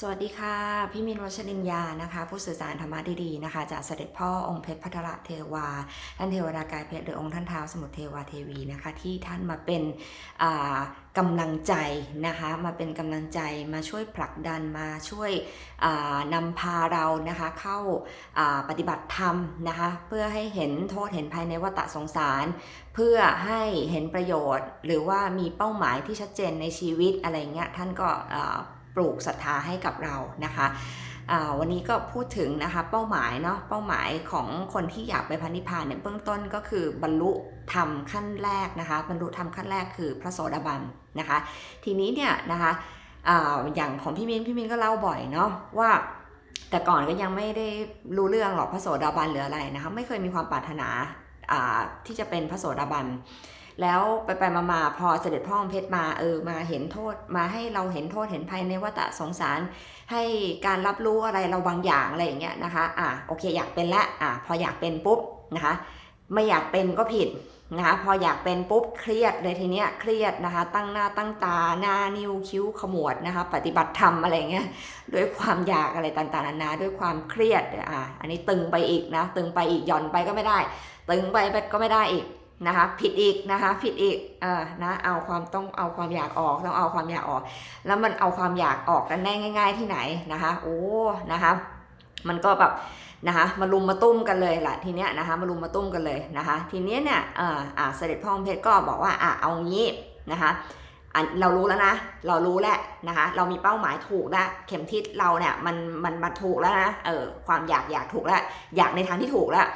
สวัสดีค่ะ พี่มินวัชรินยานะคะ ผู้สื่อสารธรรมะดีๆนะคะ จากเสด็จพ่อองค์เพชรพัทรเทวา ท่านเทวดากายเพชรหรือองค์ท่านเท้าสมุทรเทวาเทวีนะคะ ที่ท่านมาเป็นอ่ากำลังใจนะคะ มาเป็นกำลังใจมาช่วยผลักดันมาช่วยอ่านำพาเรานะคะเข้าปฏิบัติธรรมนะคะ เพื่อให้เห็นโทษเห็นภายในวัฏสงสาร เพื่อให้เห็นประโยชน์ หรือว่ามีเป้าหมายที่ชัดเจนในชีวิตอะไรเงี้ยท่านก็ ปลูกศรัทธาให้กับเรานะคะวันนี้ก็พูดถึงนะคะเป้าหมายเนาะเป้าหมายของคนที่อยากไปพันิพาเนี่ยเบื้องต้นก็คือบรรลุธรรมขั้นแรกนะคะบรรลุธรรมขั้นแรกคือพระโสดาบันนะคะ ทีนี้เนี่ยนะคะอย่างของพี่มินพี่มินก็เล่าบ่อยเนาะว่า แต่ก่อนก็ยังไม่ได้รู้เรื่องหรอกพระโสดาบันหรืออะไรนะคะไม่เคยมีความปรารถนาที่จะเป็นพระโสดาบัน แล้วไปไปมามาพอเสด็จพ่อองเพชรมาเออมาเห็นโทษมาให้เราเห็นโทษเห็นภัยในวัฏสงสาร ให้การรับรู้อะไรเราบางอย่างอะไรอย่างเงี้ยนะคะอะโอเคอยากเป็นละอะพออยากเป็นปุ๊บนะคะไม่อยากเป็นก็ผิดนะคะพออยากเป็นปุ๊บเครียดเลยทีเนี้ยเครียดนะคะ ตั้งหน้าตั้งตาหน้านิ้วคิ้วขมวดนะคะ ปฏิบัติธรรมอะไรเงี้ยด้วยความอยากอะไรต่างๆนานาด้วยความเครียดอะอันนี้ตึงไปอีกนะตึงไปอีกหย่อนไปก็ไม่ได้ ตึงไปก็ไม่ได้อีก นะคะผิดอีกนะคะผิดอีกเออนะเอาความต้องเอาความอยากออกต้องเอาความอยากออก แล้วมันเอาความอยากออกกันได้ง่าย ๆ ที่ไหนนะคะ โอ้นะคะมันก็แบบนะคะมารุมมาตุ้มกันเลยล่ะทีเนี้ยนะคะมารุมมาตุ้มกันเลยนะคะทีเนี้ยเนี่ยเอออ่าเสด็จพ่อองเพชรก็บอกว่าอะเอางี้นะคะเรารู้แล้วนะ เรารู้แล้วนะคะ เรามีเป้าหมายถูกแล้ว เข็มทิศเราเนี่ยมันมันมาถูกแล้วนะ เออความอยากอยากถูกแล้ว อยากในทางที่ถูกแล้ว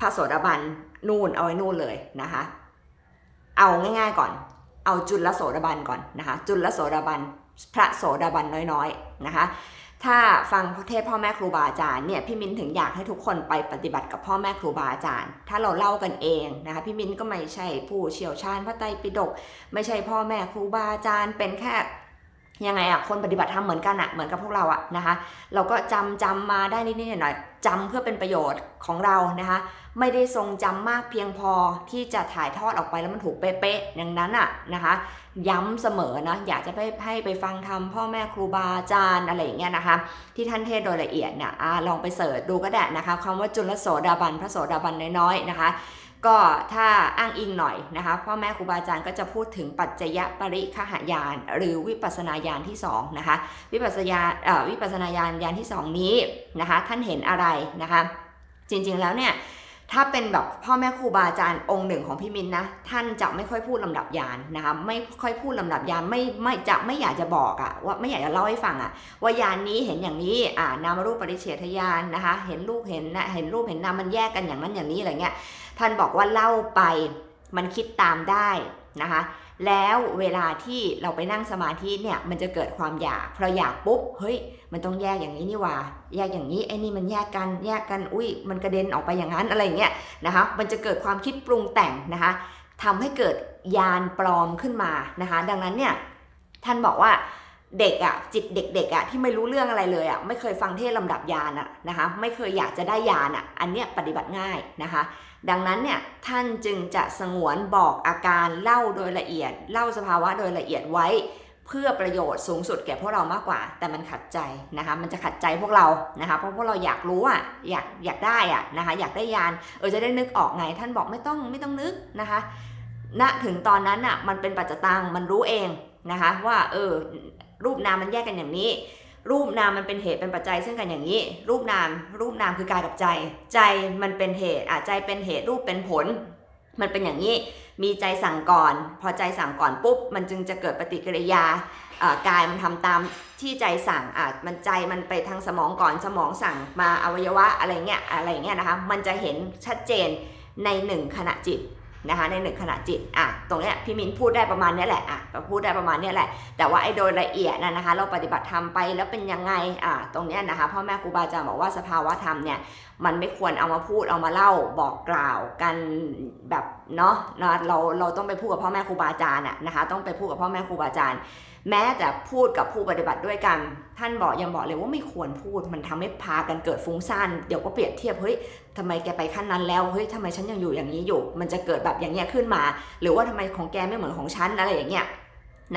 พระโสดาบันนู่นเอาไว้นู่นเลยนะคะ เอาง่ายๆก่อน เอาจุลโสดาบันก่อนนะคะ จุลโสดาบันพระโสดาบันน้อยๆนะคะ ถ้าฟังเทศพ่อแม่ครูบาอาจารย์เนี่ยพี่มินถึงอยากให้ทุกคนไปปฏิบัติกับพ่อแม่ครูบาอาจารย์ ถ้าเราเล่ากันเองนะคะพี่มินก็ไม่ใช่ผู้เชี่ยวชาญพระไตรปิฎกไม่ใช่พ่อแม่ครูบาอาจารย์ เป็นแค่ ยังไงอะคนปฏิบัติธรรมเหมือนกันอะเหมือนกับพวกเราอะนะคะ เราก็จำจำมาได้นิดหน่อยจำเพื่อเป็นประโยชน์ของเรานะคะ ไม่ได้ทรงจำมากเพียงพอที่จะถ่ายทอดออกไปแล้วมันถูกเป๊ะๆอย่างนั้นอะนะคะ ย้ำเสมอนะอยากจะให้ให้ไปฟังธรรมพ่อแม่ครูบาอาจารย์อะไรอย่างเงี้ยนะคะ ที่ท่านเทศโดยละเอียดเนี่ยลองไปเสิร์ชดูก็ได้นะคะคำว่าจุลโสดาบันพระโสดาบันน้อยๆนะคะ ก็ถ้าอ้างอิงหน่อยนะคะพ่อแม่ครูบาอาจารย์ก็จะพูดถึงปัจจยปริคหายาน หรือวิปัสนาญาณที่สองนะคะวิปัสสนาวิปัสสนาญาณญาณที่สองนี้นะคะท่านเห็นอะไรนะคะจริงๆแล้วเนี่ย ถ้าเป็นแบบพ่อแม่ครูบาอาจารย์องค์หนึ่งของพี่มินนะ ท่านจะไม่ค่อยพูดลำดับยานนะคะไม่ค่อยพูดลำดับยานไม่ไม่จะไม่อยากจะบอกอะว่าไม่อยากจะเล่าให้ฟังอะว่ายานนี้เห็นอย่างนี้อ่านามรูปปริเฉทญาณนะคะ เห็นรูปเห็นนะเห็นรูปเห็นนามมันแยกกันอย่างนั้นอย่างนี้อะไรเงี้ยท่านบอกว่าเล่าไปมันคิดตามได้นะคะ แล้วเวลาที่เราไปนั่งสมาธิเนี่ยมันจะเกิดความอยากพออยากปุ๊บเฮ้ยมันต้องแยกอย่างนี้นี่ว่าแยกอย่างนี้ไอ้นี่มันแยกกันแยกกันอุ้ยมันกระเด็นออกไปอย่างนั้นอะไรเงี้ยนะคะมันจะเกิดความคิดปรุงแต่งนะคะทำให้เกิดยานปลอมขึ้นมานะคะดังนั้นเนี่ยท่านบอกว่าเด็กอะจิตเด็กๆอะที่ไม่รู้เรื่องอะไรเลยอะไม่เคยฟังเทศลำดับยานอะนะคะไม่เคยอยากจะได้ยานอะอันเนี้ยปฏิบัติง่ายนะคะ ดังนั้นเนี่ยท่านจึงจะสงวนบอกอาการเล่าโดยละเอียด เล่าสภาวะโดยละเอียดไว้ เพื่อประโยชน์สูงสุดแก่พวกเรามากกว่า แต่มันขัดใจนะคะ มันจะขัดใจพวกเรานะคะเพราะพวกเราอยากรู้อะอยากอยากได้อะนะคะอยากได้ยานเออจะได้นึกออกไง ท่านบอกไม่ต้องไม่ต้องนึกนะคะณถึงตอนนั้นอะมันเป็นปัจจตังมันรู้เองนะคะว่าเออรูปนามมันแยกกันอย่างนี้ รูปนามมันเป็นเหตุเป็นปัจจัยซึ่งกันอย่างนี้ รูปนาม รูปนามคือกายกับใจ ใจมันเป็นเหตุอะใจเป็นเหตุรูปเป็นผล มันเป็นอย่างนี้มีใจสั่งก่อน พอใจสั่งก่อนปุ๊บมันจึงจะเกิดปฏิกิริยาอ่ากายมันทำตามที่ใจสั่งอะมันใจมันไปทางสมองก่อนสมองสั่งมาอวัยวะอะไรเงี้ยอะไรเงี้ยนะคะมันจะเห็นชัดเจนในหนึ่งขณะจิต นะคะในหนึ่งขณะจิตอะตรงเนี้ยพี่มินพูดได้ประมาณนี้แหละอะพูดได้ประมาณนี้แหละ แต่ว่าไอ้โดยละเอียดนะนะคะ เราปฏิบัติธรรมไปแล้วเป็นยังไงอะตรงเนี้ยนะคะพ่อแม่ครูบาอาจารย์บอกว่าสภาวะธรรมเนี่ยมันไม่ควรเอามาพูดเอามาเล่าบอกกล่าวกันแบบ เนาะนะเราเราต้องไปพูดกับพ่อแม่ครูบาอาจารย์อะนะคะ ต้องไปพูดกับพ่อแม่ครูบาอาจารย์ แม้แต่พูดกับผู้ปฏิบัติด้วยกัน ท่านบอกยังบอกเลยว่าไม่ควรพูดมันทำให้พากันเกิดฟุ้งซ่านเดี๋ยวก็เปรียบเทียบเฮ้ยทำไมแกไปขั้นนั้นแล้วเฮ้ยทำไมฉันยังอยู่อย่างนี้อยู่ มันจะเกิดแบบอย่างเงี้ยขึ้นมา หรือว่าทำไมของแกไม่เหมือนของฉันอะไรอย่างเงี้ย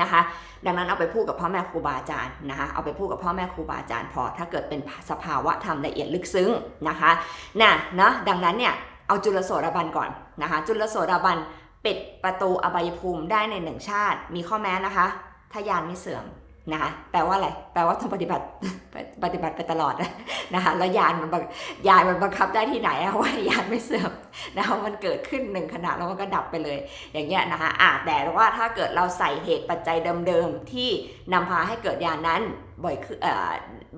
นะคะ ดังนั้นเอาไปพูดกับพ่อแม่ครูบาอาจารย์นะคะ เอาไปพูดกับพ่อแม่ครูบาอาจารย์พอ ถ้าเกิดเป็นสภาวะธรรมละเอียดลึกซึ้งนะคะ น่ะเนาะดังนั้นเนี่ย เอาจุลโสดาบันก่อนนะคะ จุลโสดาบันปิดประตูอบายภูมิได้ในหนึ่งชาติ มีข้อแม้นะคะ ถ้ายานไม่เสื่อมนะคะแปลว่าอะไร แปลว่าต้องปฏิบัติปฏิบัติไปตลอดนะคะแล้วยานมันยานมันบังคับได้ที่ไหนอะว่ายานไม่เสื่อมนะคะมันเกิดขึ้นหนึ่งขณะแล้วมันก็ดับไปเลย อย่างเงี้ยนะคะอ่าแต่ว่าถ้าเกิดเราใส่เหตุปัจจัยเดิมๆที่นำพาให้เกิดยานนั้นบ่อยคือเอ่อ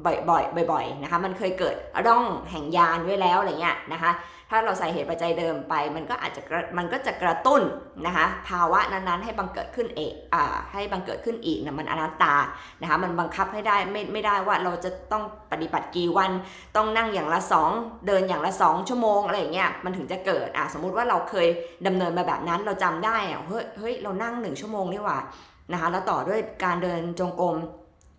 บ่อยบ่อยบ่อยๆนะคะมันเคยเกิดร่องแห่งยานไว้แล้วอะไรเงี้ยนะคะ ถ้าเราใส่เหตุปัจจัยเดิมไป มันก็อาจจะมันก็จะกระตุ้นนะคะภาวะนั้นๆให้บังเกิดขึ้นเอกอ่าให้บังเกิดขึ้นอีกนะมันอนัตตานะคะมันบังคับให้ได้ไม่ไม่ได้ว่าเราจะต้องปฏิบัติกี่วันต้องนั่งอย่างละสองเดินอย่างละสองชั่วโมงอะไรอย่างเงี้ยมันถึงจะเกิดอะสมมุติว่าเราเคยดำเนินมาแบบนั้นเราจำได้อะเฮ้ยเฮ้ยเรานั่งหนึ่งชั่วโมงนี่หว่านะคะแล้วต่อด้วยการเดินจงกรม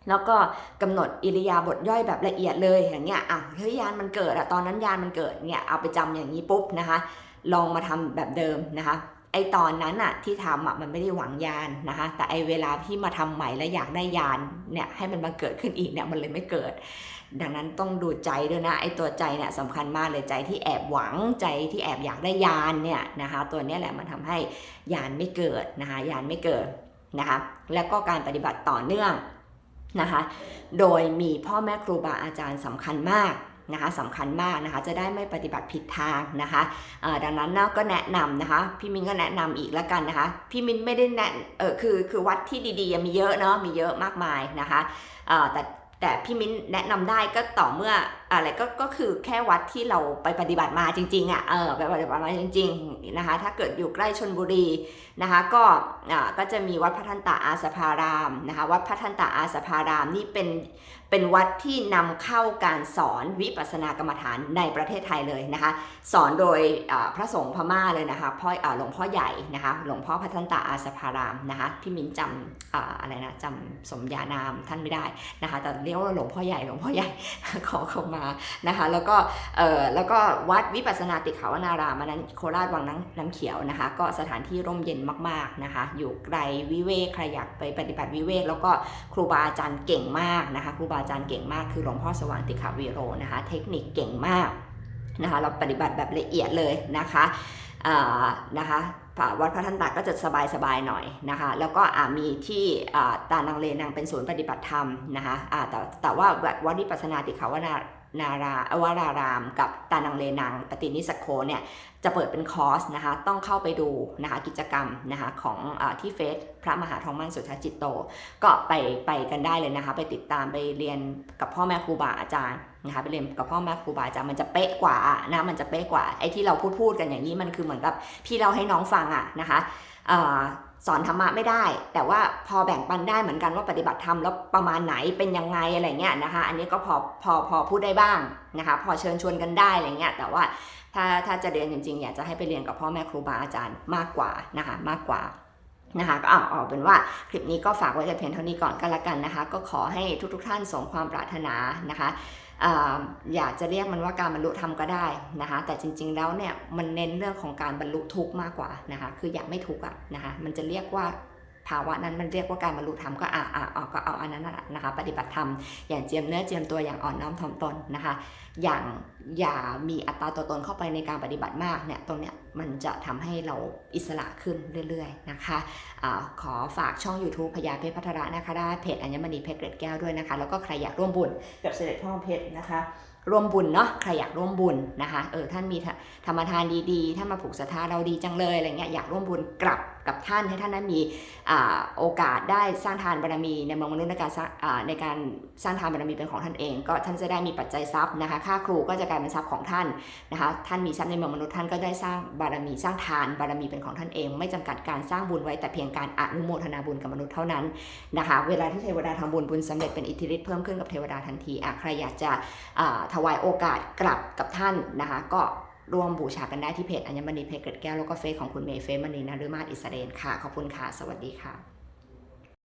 แล้วก็กำหนดอิริยาบถย่อยแบบละเอียดเลยอย่างเงี้ยอะเฮ้ยยานมันเกิดอะตอนนั้นยานมันเกิดเนี่ยเอาไปจำอย่างนี้ปุ๊บนะคะ ลองมาทำแบบเดิมนะคะไอตอนนั้นอะที่ทำอะมันไม่ได้หวังยานนะคะ แต่ไอเวลาที่มาทำใหม่แล้วอยากได้ยานเนี่ยให้มันมาเกิดขึ้นอีกเนี่ยมันเลยไม่เกิด ดังนั้นต้องดูใจด้วยนะไอตัวใจเนี่ยสำคัญมากเลยใจที่แอบหวังใจที่แอบอยากได้ยานเนี่ยนะคะ ตัวนี้แหละมันทำให้ยานไม่เกิดนะคะยานไม่เกิดนะคะ แล้วก็การปฏิบัติต่อเนื่อง นะคะ โดยมีพ่อแม่ครูบาอาจารย์สำคัญมากนะคะสำคัญมากนะคะจะได้ไม่ปฏิบัติผิดทางนะคะดังนั้นเนาก็แนะนำนะคะพี่มินก็แนะนำอีกแล้วกันนะคะพี่มินไม่ได้แนะเออคือคือวัดที่ดีๆมีเยอะเนาะมีเยอะมากมายนะคะแต่แต่พี่มิ้นแนะนำได้ก็ต่อเมื่อ อะไรก็ก็คือแค่วัดที่เราไปปฏิบัติมาจริงๆอะเออไปปฏิบัติมาจริงๆนะคะถ้าเกิดอยู่ใกล้ชนบุรีนะคะก็อ่าก็จะมีวัดพระทันตาอาสภารามนะคะวัดพระทันตาอาสภารามนี่เป็นเป็นวัดที่นำเข้าการสอนวิปัสสนากรรมฐานในประเทศไทยเลยนะคะสอนโดยพระสงฆ์พม่าเลยนะคะพ่อหลวงพ่อใหญ่นะคะหลวงพ่อพระทันตาอาสภารามนะคะพี่มิ้นจำออะไรนะจำสมญานามท่านไม่ได้นะคะแต่เรียกว่าหลวงพ่อใหญ่หลวงพ่อใหญ่ขอเข้ามานะคะแล้วก็เอ่อแล้วก็วัดวิปัสนาติขาวนารามอันนั้นโคราชวังน้ำน้ำเขียวนะคะ ก็สถานที่ร่มเย็นมากๆนะคะ อยู่ไกลวิเวกใครอยากไปปฏิบัติวิเวก แล้วก็ครูบาอาจารย์เก่งมากนะคะ ครูบาอาจารย์เก่งมากคือหลวงพ่อสว่างติขาวีโรนะคะ เทคนิคเก่งมากนะคะ เราปฏิบัติแบบละเอียดเลยนะคะนะคะวัดพระทันตาก็จะสบายๆหน่อยนะคะ แล้วก็มีที่อ่าตานังเลนังเป็นศูนย์ปฏิบัติธรรมนะคะแต่แต่ว่าวัดวิปัสสนาติขาวนา นาราอวาราราม กับตานังเลนังปฏินิสโคเนี่ยจะเปิดเป็นคอร์สนะคะ ต้องเข้าไปดูนะคะกิจกรรมนะคะของอที่เฟซพระมหาทองมั่นสุทธจิตโต ก็ไปไปกันได้เลยนะคะ ไปติดตามไปเรียนกับพ่อแม่ครูบาอาจารย์นะคะไปเรียนกับพ่อแม่ครูบาอาจารย์มันจะเป๊ะกว่านะมันจะเป๊ะกว่าไอ้ที่เราพูดพูดกันอย่างนี้มันคือเหมือนกับพี่เราให้น้องฟังอะนะคะ สอนธรรมะไม่ได้ แต่ว่าพอแบ่งปันได้เหมือนกันว่าปฏิบัติธรรมแล้วประมาณไหนเป็นยังไงอะไรเงี้ยนะคะ อันนี้ก็พอพอพอพูดได้บ้างนะคะ พอเชิญชวนกันได้อะไรเงี้ยแต่ว่าถ้าถ้าจะเรียนจริงๆอยากจะให้ไปเรียนกับพ่อแม่ครูบาอาจารย์มากกว่านะคะมากกว่า นะคะก็เอาเอาเป็นว่าคลิปนี้ก็ฝากไว้แต่เพียงเท่านี้ก่อนก็แล้วกันนะคะ ก็ขอให้ทุกๆทท่านสมความปรารถนานะคะอยากจะเรียกมันว่าการบรรลุธรรมก็ได้นะคะ แต่จริงๆแล้วเนี่ยมันเน้นเรื่องของการบรรลุทุกข์มากกว่านะคะ คืออยากไม่ทุกข์อะนะคะ มันจะเรียกว่าภาวะนั้นมันเรียกว่าการบรรลุธรรมก็อ่าอ่าอ่าก็เอาอันนั้นนะนะคะ ปฏิบัติธรรมอย่างเจียมเนื้อเจียมตัวอย่างอ่อนน้อมถ่อมตนนะคะ อย่างอย่ามีอัตราตัวตนเข้าไปในการปฏิบัติมากเนี่ยตรงเนี้ย มันจะทำให้เราอิสระขึ้นเรื่อยๆนะคะอะขอฝากช่อง YouTube พญาเพชรพัทระนะคะได้เพจอัญมณีเพชรเกร็ดแก้วด้วยนะคะ แล้วก็ใครอยากร่วมบุญกับเสด็จพ่อเพชรนะคะร่วมบุญเนาะใครอยากร่วมบุญนะคะเออท่านมีธรรมทานดีๆท่านมาผูกศรัทธาเราดีจังเลยอะไรเงี้ยอยากร่วมบุญกลับ กับท่านให้ท่านนั้นมีอโอกาสได้สร้างทานบารมีในเมืองมนุษย์ในการสร้างในการสร้างทานบารมีเป็นของท่านเอง ก็ท่านจะได้มีปัจจัยทรัพย์นะคะค่าครูก็จะกลายเป็นทรัพย์ของท่านนะคะท่านมีทรัพย์ในเมืองมนุษย์ท่านก็ได้สร้างบารมีสร้างทานบารมีเป็นของท่านเอง ไม่จำกัดการสร้างบุญไว้แต่เพียงการอนุโมทนาบุญกับมนุษย์เท่านั้นนะคะเวลาที่เทวดาทำบุญบุญสำเร็จเป็นอิทธิฤทธิ์เพิ่มขึ้นกับเทวดาทันทีใครอยากจะถวายโอกาสกลับกับท่านนะคะก็ ร่วมบูชากันได้ที่เพจอัญมณีเพชรเกร็ดแก้วแล้วก็เฟซของคุณเมย์เฟซมณีนารุมาศอิสเรลค่ะ ขอบคุณค่ะ สวัสดีค่ะ